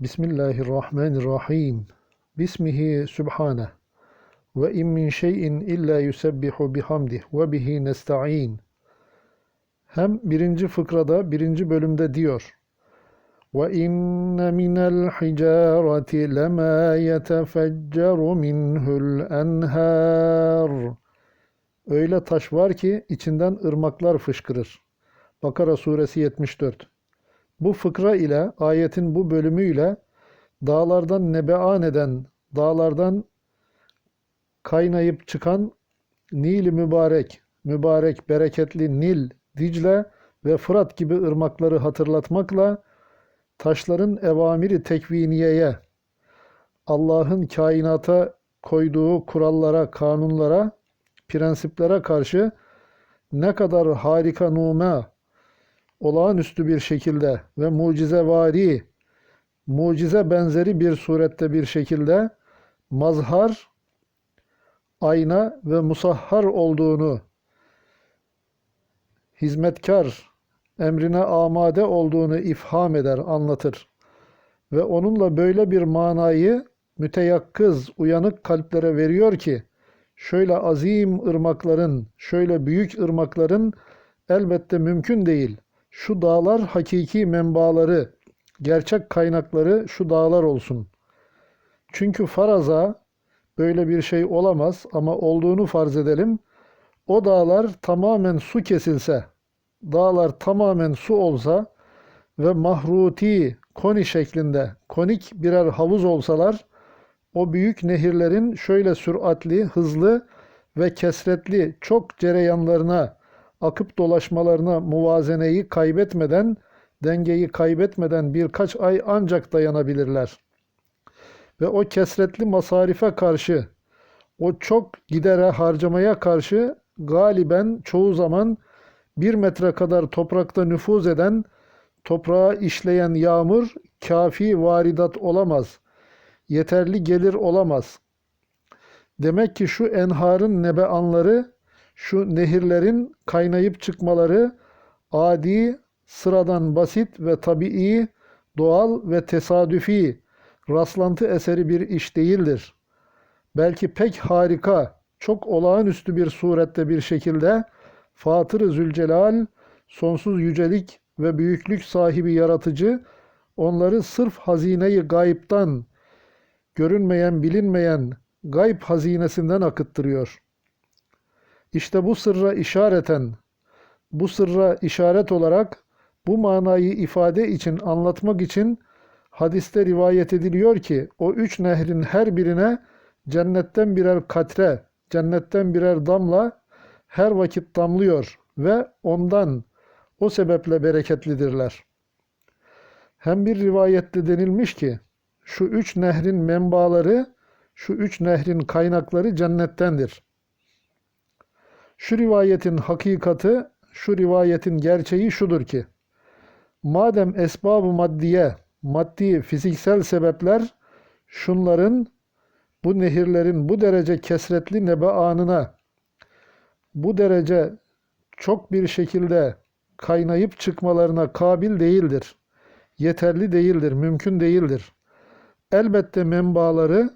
Bismillahirrahmanirrahim. Bismihi Sübhaneh. Ve in min şeyin illa yusebbihu bihamdih ve bihi nesta'in. Hem birinci fıkrada, birinci bölümde diyor. Ve inne minel hicareti lema yetefecceru minhul enhar. Öyle taş var ki içinden ırmaklar fışkırır. Bakara suresi 74. Bu fıkra ile ayetin bu bölümüyle dağlardan nebean eden, dağlardan kaynayıp çıkan Nil mübarek, mübarek bereketli Nil, Dicle ve Fırat gibi ırmakları hatırlatmakla taşların evamiri tekviniyeye, Allah'ın kainata koyduğu kurallara, kanunlara, prensiplere karşı ne kadar harika nume, olağanüstü bir şekilde ve mucizevari, mucize benzeri bir surette bir şekilde mazhar, ayna ve musahhar olduğunu, hizmetkar, emrine amade olduğunu ifham eder, anlatır. Ve onunla böyle bir manayı müteyakkız, uyanık kalplere veriyor ki, şöyle azim ırmakların, şöyle büyük ırmakların elbette mümkün değil. Şu dağlar hakiki menbaları, gerçek kaynakları şu dağlar olsun. Çünkü faraza böyle bir şey olamaz ama olduğunu farz edelim. O dağlar tamamen su kesilse, dağlar tamamen su olsa ve mahruti, koni şeklinde, konik birer havuz olsalar, o büyük nehirlerin şöyle süratli, hızlı ve kesretli çok cereyanlarına, akıp dolaşmalarına muvazeneyi kaybetmeden, dengeyi kaybetmeden birkaç ay ancak dayanabilirler. Ve o kesretli masarife karşı, o çok gidere harcamaya karşı galiben çoğu zaman bir metre kadar toprakta nüfuz eden, toprağa işleyen yağmur kafi varidat olamaz. Yeterli gelir olamaz. Demek ki şu enharın nebeanları, şu nehirlerin kaynayıp çıkmaları adi, sıradan basit ve tabii, doğal ve tesadüfi, rastlantı eseri bir iş değildir. Belki pek harika, çok olağanüstü bir surette bir şekilde Fatır-ı Zülcelal, sonsuz yücelik ve büyüklük sahibi yaratıcı, onları sırf hazineyi gayiptan, görünmeyen, bilinmeyen gayb hazinesinden akıttırıyor. İşte bu sırra işareten, bu sırra işaret olarak bu manayı ifade için, anlatmak için hadiste rivayet ediliyor ki o üç nehrin her birine cennetten birer katre, cennetten birer damla her vakit damlıyor ve ondan o sebeple bereketlidirler. Hem bir rivayette denilmiş ki şu üç nehrin menbaları, şu üç nehrin kaynakları cennettendir. Şu rivayetin hakikati, şu rivayetin gerçeği şudur ki, madem esbab-ı maddiye, maddi fiziksel sebepler şunların, bu nehirlerin bu derece kesretli nebaanına, bu derece çok bir şekilde kaynayıp çıkmalarına kabil değildir. Yeterli değildir, mümkün değildir. Elbette menbaları,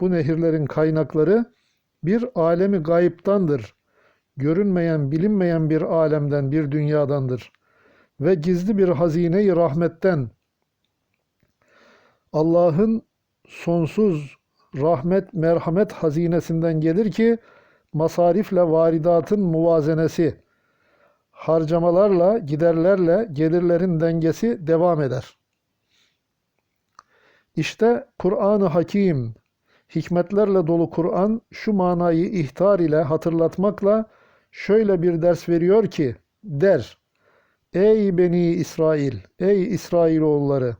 bu nehirlerin kaynakları bir alemi gayiptandır. Görünmeyen, bilinmeyen bir alemden, bir dünyadandır. Ve gizli bir hazine-i rahmetten, Allah'ın sonsuz rahmet, merhamet hazinesinden gelir ki, masarifle varidatın muvazenesi, harcamalarla, giderlerle gelirlerin dengesi devam eder. İşte Kur'an-ı Hakim, hikmetlerle dolu Kur'an şu manayı ihtar ile hatırlatmakla şöyle bir ders veriyor ki, der, Ey Beni İsrail, ey İsrailoğulları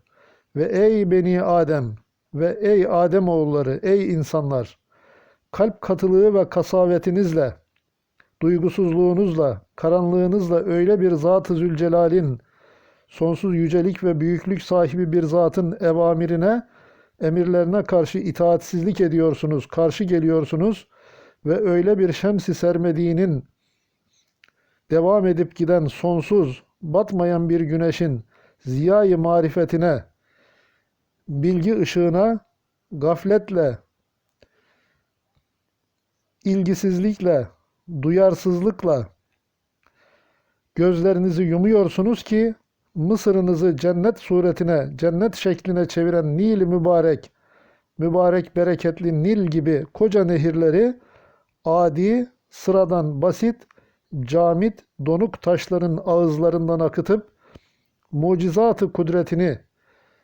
ve ey Beni Adem ve ey Adem oğulları, ey insanlar, kalp katılığı ve kasavetinizle, duygusuzluğunuzla, karanlığınızla öyle bir Zat-ı Zülcelal'in, sonsuz yücelik ve büyüklük sahibi bir zatın evamirine, emirlerine karşı itaatsizlik ediyorsunuz, karşı geliyorsunuz ve öyle bir şemsi sermediğinin devam edip giden sonsuz, batmayan bir güneşin ziyayı marifetine bilgi ışığına gafletle, ilgisizlikle, duyarsızlıkla gözlerinizi yumuyorsunuz ki Mısır'ınızı cennet suretine, cennet şekline çeviren Nil mübarek, mübarek bereketli Nil gibi koca nehirleri adi, sıradan basit, camit, donuk taşların ağızlarından akıtıp mucizatı kudretini,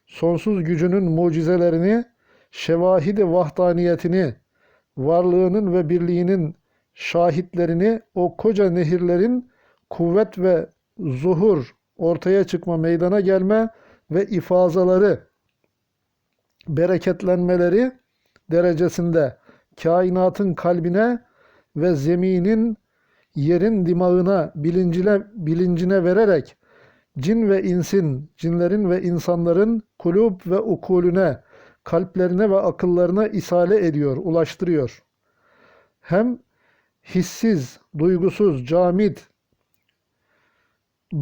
sonsuz gücünün mucizelerini, şevahidi vahdaniyetini, varlığının ve birliğinin şahitlerini o koca nehirlerin kuvvet ve zuhur, ortaya çıkma, meydana gelme ve ifazaları, bereketlenmeleri derecesinde kainatın kalbine ve zeminin yerin dimağına, bilincine, bilincine vererek cin ve insin, cinlerin ve insanların kulüp ve ukulüne, kalplerine ve akıllarına isale ediyor, ulaştırıyor. Hem hissiz, duygusuz, camit,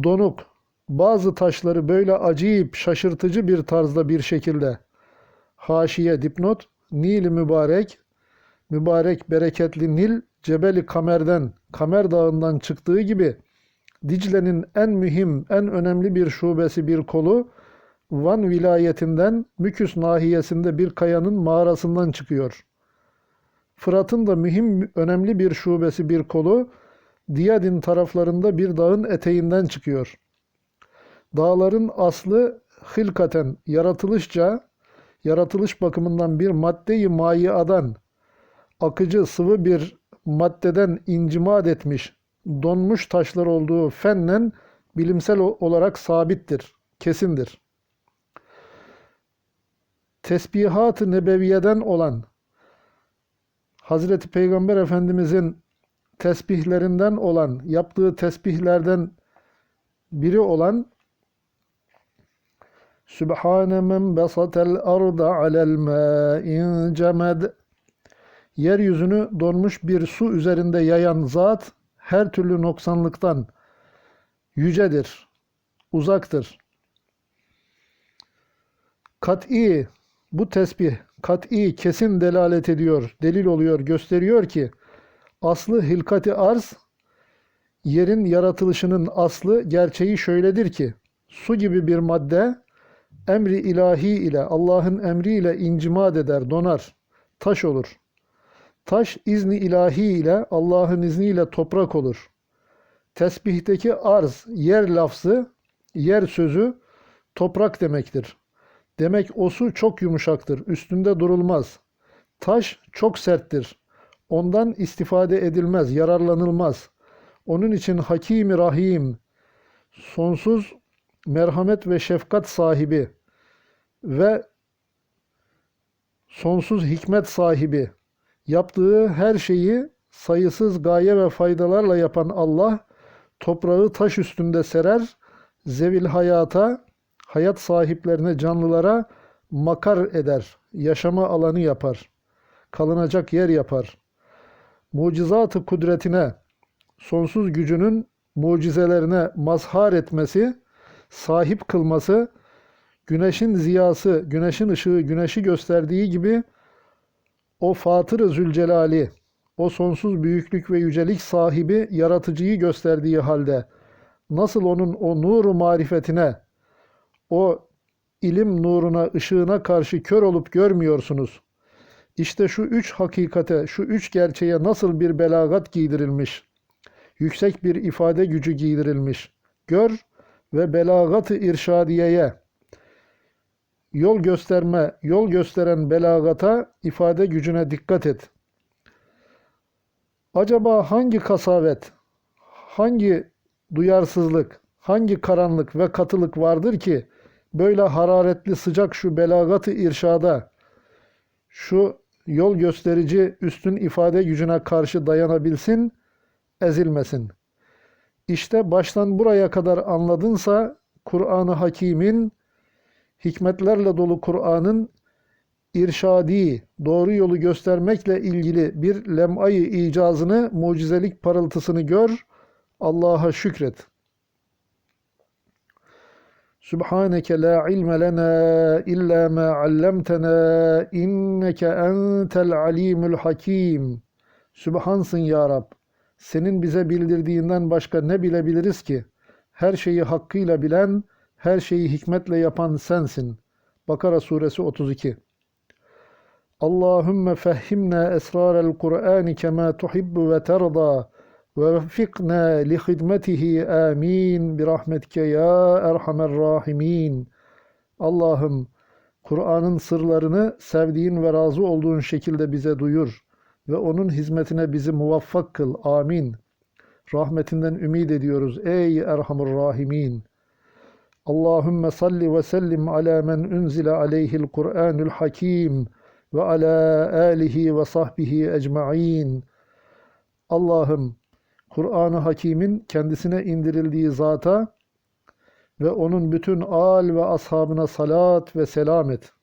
donuk, bazı taşları böyle acayip, şaşırtıcı bir tarzda bir şekilde haşiye dipnot, Nil mübarek, mübarek bereketli Nil, Cebeli Kamer'den, Kamer Dağı'ndan çıktığı gibi Dicle'nin en mühim, en önemli bir şubesi bir kolu Van vilayetinden Müküs nahiyesinde bir kayanın mağarasından çıkıyor. Fırat'ın da mühim, önemli bir şubesi bir kolu Diyadin taraflarında bir dağın eteğinden çıkıyor. Dağların aslı hilkaten, yaratılışça, yaratılış bakımından bir maddeyi mayiadan, akıcı sıvı bir maddeden incimat etmiş, donmuş taşlar olduğu fennen bilimsel olarak sabittir, kesindir. Tesbihat-ı nebeviyeden olan Hazreti Peygamber Efendimizin tesbihlerinden olan, yaptığı tesbihlerden biri olan Sübhane men besatel arda alel ma'in cemed Yeryüzünü donmuş bir su üzerinde yayan zat her türlü noksanlıktan yücedir, uzaktır. Kat'i bu tesbih kat'i kesin delalet ediyor, delil oluyor, gösteriyor ki aslı hilkati arz yerin yaratılışının aslı gerçeği şöyledir ki su gibi bir madde emri ilahi ile Allah'ın emriyle incimad eder, donar, taş olur. Taş izni ilahi ile Allah'ın izniyle toprak olur. Tesbihteki arz, yer lafzı, yer sözü toprak demektir. Demek o su çok yumuşaktır, üstünde durulmaz. Taş çok serttir. Ondan istifade edilmez, yararlanılmaz. Onun için Hakim-i Rahim, sonsuz merhamet ve şefkat sahibi ve sonsuz hikmet sahibi, yaptığı her şeyi sayısız gaye ve faydalarla yapan Allah, toprağı taş üstünde serer, zevil hayata, hayat sahiplerine, canlılara makar eder, yaşama alanı yapar, kalınacak yer yapar. Mucizatı kudretine, sonsuz gücünün mucizelerine mazhar etmesi, sahip kılması, güneşin ziyası, güneşin ışığı güneşi gösterdiği gibi o Fatır-ı Zülcelali, o sonsuz büyüklük ve yücelik sahibi yaratıcıyı gösterdiği halde nasıl onun o nuru marifetine, o ilim nuruna, ışığına karşı kör olup görmüyorsunuz? İşte şu üç hakikate, şu üç gerçeğe nasıl bir belagat giydirilmiş, yüksek bir ifade gücü giydirilmiş. Gör ve belagat-ı irşadiyeye, yol gösterme, yol gösteren belagata, ifade gücüne dikkat et. Acaba hangi kasavet, hangi duyarsızlık, hangi karanlık ve katılık vardır ki böyle hararetli sıcak şu belagatı irşada, şu yol gösterici üstün ifade gücüne karşı dayanabilsin, ezilmesin. İşte baştan buraya kadar anladınsa Kur'an-ı Hakim'in hikmetlerle dolu Kur'an'ın irşadi, doğru yolu göstermekle ilgili bir lem'ayı icazını, mucizelik parıltısını gör, Allah'a şükret. Subhaneke la ilme lena illa ma allamtena inneke entel alimul hakim. Sübhansın ya Rab. Senin bize bildirdiğinden başka ne bilebiliriz ki? Her şeyi hakkıyla bilen, her şeyi hikmetle yapan sensin. Bakara suresi 32. Allahümme fehhimna esrarel Kur'an kema tuhibbu ve terda ve veffikna li hidmetihi amin bi rahmetike ya erhamer rahimin. Allah'ım Kur'an'ın sırlarını sevdiğin ve razı olduğun şekilde bize duyur ve onun hizmetine bizi muvaffak kıl. Amin. Rahmetinden ümid ediyoruz ey erhamur rahimin. Allahümme salli ve sellim ala men unzile aleyhil Kur'anul hakim ve ala alihi ve sahbihi ecma'in. Allah'ım Kur'an-ı Hakim'in kendisine indirildiği zata ve onun bütün al ve ashabına salat ve selam et.